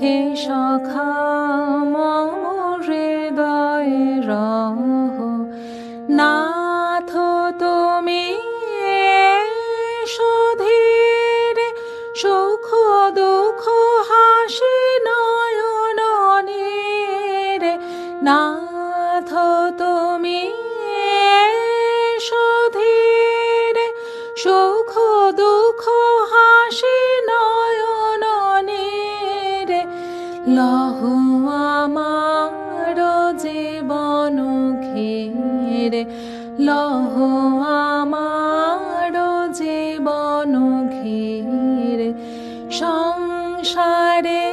হে সখা হৃদয়ে রহ। নাথ তুমি সুধীরে সুখ দুঃখ হাসি নয়ন নাথ তুমি লহু আমার জীবন ঘিরে লহ আমার জীবন ঘিরে, সংসারে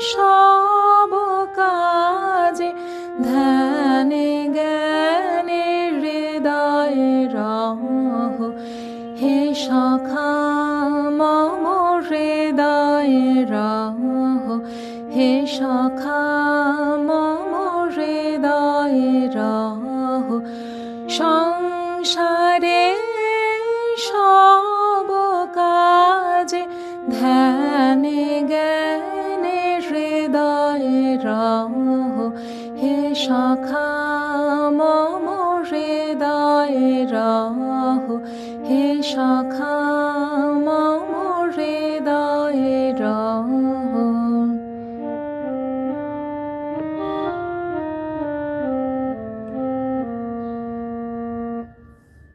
সব কাজে ধ্যানে জ্ঞানে হৃদয় রহ। হে সখা, মম হৃদয় রহ। হে সখা মম হৃদয়ে রহ। সংসারে সব কাজে ধ্যানে জ্ঞানে হৃদয় রহ। হে সখা মম হৃদয়ে রহ। হে সখা